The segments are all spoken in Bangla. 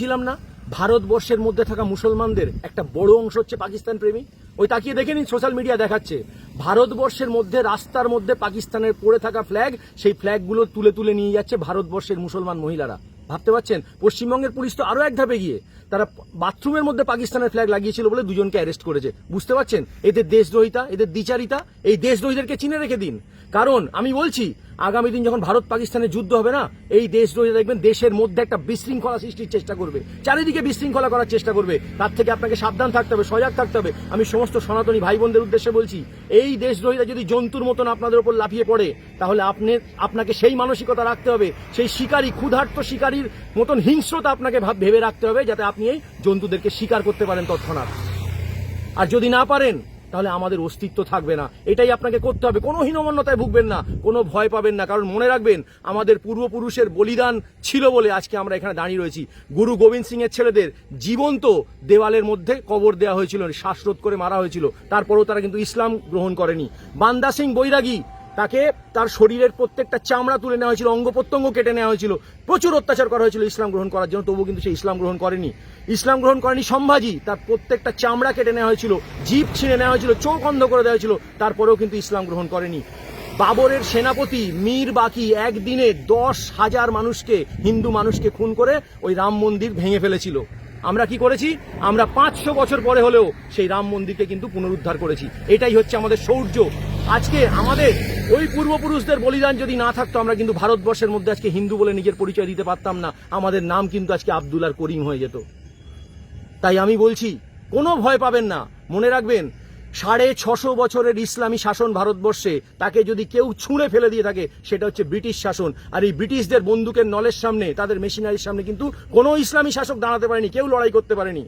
ছিলাম না, ভারতবর্ষের মধ্যে থাকা মুসলমানদের একটা বড় অংশ হচ্ছে পাকিস্তান প্রেমী। ওই তাকিয়ে দেখে নিন সোশ্যাল মিডিয়া দেখাচ্ছে। ভারতবর্ষের মধ্যে, রাস্তার মধ্যে পাকিস্তানের পড়ে থাকা ফ্ল্যাগ সেই ফ্ল্যাগগুলো তুলে তুলে নিয়ে যাচ্ছে ভারতবর্ষের মুসলমান মহিলারা। ভাবতে পারছেন? পশ্চিমবঙ্গের পুলিশ তো আরও এক ধাপে গিয়ে তারা বাথরুমের মধ্যে পাকিস্তানের ফ্ল্যাগ লাগিয়েছিল বলে দুজনকে অ্যারেস্ট করেছে। বুঝতে পারছেন? এদের দেশদ্রোহিতা, এদের দ্বিচারিতা, এই দেশদ্রোহীদেরকে চিনে রেখে দিন। কারণ আমি বলছি, আগামী দিন যখন ভারত পাকিস্তানের যুদ্ধ হবে না, এই দেশদ্রোহীরা দেখবেন দেশের মধ্যে একটা বিশৃঙ্খলা সৃষ্টির চেষ্টা করবে। চারিদিকে বিশৃঙ্খলা করার চেষ্টা করবে। তার থেকে আপনাকে সাবধান থাকতে হবে, সজাগ থাকতে হবে। আমি সমস্ত সনাতনী ভাই বোনদের উদ্দেশ্যে বলছি, এই দেশদ্রোহীরা যদি জন্তুর মতন আপনাদের উপর লাফিয়ে পড়ে, তাহলে আপনি আপনাকে সেই মানসিকতা রাখতে হবে, সেই শিকারী, ক্ষুধার্ত শিকারীর মতন হিংস্রতা আপনাকে ভেবে রাখতে হবে, যাতে আপনি এই জন্তুদেরকে শিকার করতে পারেন তৎক্ষণাৎ। আর যদি না পারেন তাহলে আমাদের অস্তিত্ব থাকবে না। এটাই আপনাকে করতে হবে। কোনো হীনমন্যতায় ভুগবেন না। কোনো ভয় পাবেন না। কারণ মনে রাখবেন, আমাদের পূর্বপুরুষের বলিদান ছিল বলে আজকে আমরা এখানে দাঁড়িয়ে রয়েছি। গুরু গোবিন্দ সিংয়ের ছেলেদের জীবন্ত দেওয়ালের মধ্যে কবর দেওয়া হয়েছিল, শ্বাসরোধ করে মারা হয়েছিল। তারপরেও তারা কিন্তু ইসলাম গ্রহণ করেনি। বান্দা সিং বৈরাগী তাকে তার শরীরের প্রত্যেকটা চামড়া তুলে নেওয়া হয়েছিল, অঙ্গ প্রত্যঙ্গ কেটে নেওয়া হয়েছিল। প্রচুর অত্যাচার করা হয়েছিল ইসলাম গ্রহণ করার জন্য, তবুও কিন্তু সে ইসলাম গ্রহণ করেনি। ইসলাম গ্রহণ করেনি সম্ভাজি, তার প্রত্যেকটা চামড়া কেটে নেওয়া হয়েছিল জিভ ছিঁড়ে নেওয়া হয়েছিল, চোখ অন্ধ করে দেওয়া হয়েছিল, তারপরেও কিন্তু ইসলাম গ্রহণ করেনি। বাবরের সেনাপতি মীর বাকি একদিনে দশ হাজার মানুষকে, হিন্দু মানুষকে খুন করে ওই রাম মন্দির ভেঙে ফেলেছিল। আমরা কি করেছি? আমরা পাঁচশো বছর পরে হলেও সেই রাম মন্দিরকে কিন্তু পুনরুদ্ধার করেছি। এটাই হচ্ছে আমাদের শৌর্য আজকে আমাদের ওই পূর্বপুরুষদের বলিদান যদি না থাকতো, আমরা কিন্তু ভারতবর্ষের মধ্যে আজকে হিন্দু বলে নিজের পরিচয় দিতে পারতাম না। আমাদের নাম কিন্তু আজকে আব্দুল আর করিম হয়ে যেত। তাই আমি বলছি, কোনো ভয় পাবেন না। মনে রাখবেন, সাড়ে ছশো বছরের ইসলামী শাসন ভারতবর্ষে তাকে যদি কেউ ছুঁড়ে ফেলে দিয়ে থাকে, সেটা হচ্ছে ব্রিটিশ শাসন। আর এই ব্রিটিশদের বন্দুকের নলের সামনে, তাদের মেশিনারির সামনে কিন্তু কোনো ইসলামী শাসক দাঁড়াতে পারেনি, কেউ লড়াই করতে পারেনি।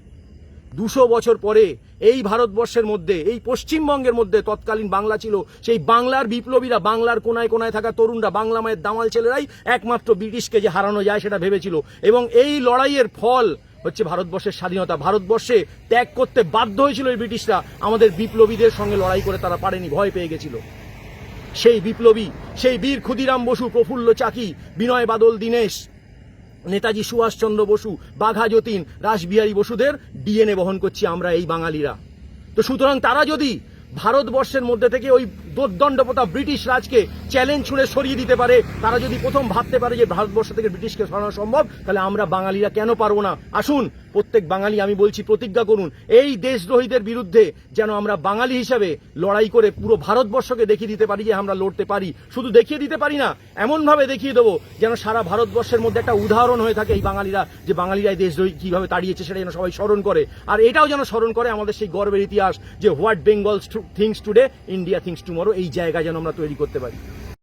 দুশো বছর পরে এই ভারতবর্ষের মধ্যে, এই পশ্চিমবঙ্গের মধ্যে তৎকালীন বাংলা ছিল, সেই বাংলার বিপ্লবীরা বাংলার কোনায় কোনায় থাকা তরুণরা, বাংলা মায়ের দামাল ছেলেরাই একমাত্র ব্রিটিশকে যে হারানো যায় সেটা ভেবেছিল। এবং এই লড়াইয়ের ফল হচ্ছে ভারতবর্ষের স্বাধীনতা। ভারতবর্ষে ত্যাগ করতে বাধ্য হয়েছিল এই ব্রিটিশরা। আমাদের বিপ্লবীদের সঙ্গে লড়াই করে তারা পারেনি, ভয় পেয়ে গেছিল। সেই বিপ্লবী, সেই বীর ক্ষুদিরাম বসু, প্রফুল্ল চাকি, বিনয় বাদল, দীনেশ নেতাজি সুভাষচন্দ্র বসু, বাঘা যতীন, রাসবিহারী বসুদের ডিএনএ বহন করছি আমরা এই বাঙালিরা। তো সুতরাং তারা যদি ভারতবর্ষের মধ্যে থেকে ওই দোর্দণ্ডপতা ব্রিটিশ রাজকে চ্যালেঞ্জ ছুঁড়ে সরিয়ে দিতে পারে। তারা যদি প্রথম ভাবতে পারে যে ভারতবর্ষ থেকে ব্রিটিশকে সরানো সম্ভব, তাহলে আমরা বাঙালিরা কেন পারব না? আসুন, প্রত্যেক বাঙালি, আমি বলছি প্রতিজ্ঞা করুন, এই দেশদ্রোহীদের বিরুদ্ধে যেন আমরা বাঙালি হিসাবে লড়াই করে পুরো ভারতবর্ষকে দেখিয়ে দিতে পারি যে আমরা লড়তে পারি। শুধু দেখিয়ে দিতে পারি না, এমনভাবে দেখিয়ে দেবো যেন সারা ভারতবর্ষের মধ্যে একটা উদাহরণ হয়ে থাকে এই বাঙালিরা, যে বাঙালিরা এই দেশদ্রোহী কীভাবে তাড়িয়েছে সেটা যেন সবাই স্মরণ করে। আর এটাও যেন স্মরণ করে আমাদের সেই গর্বের ইতিহাস, যে what Bengal things today, India things tomorrow. এই জায়গা যেন আমরা তৈরি করতে পারি।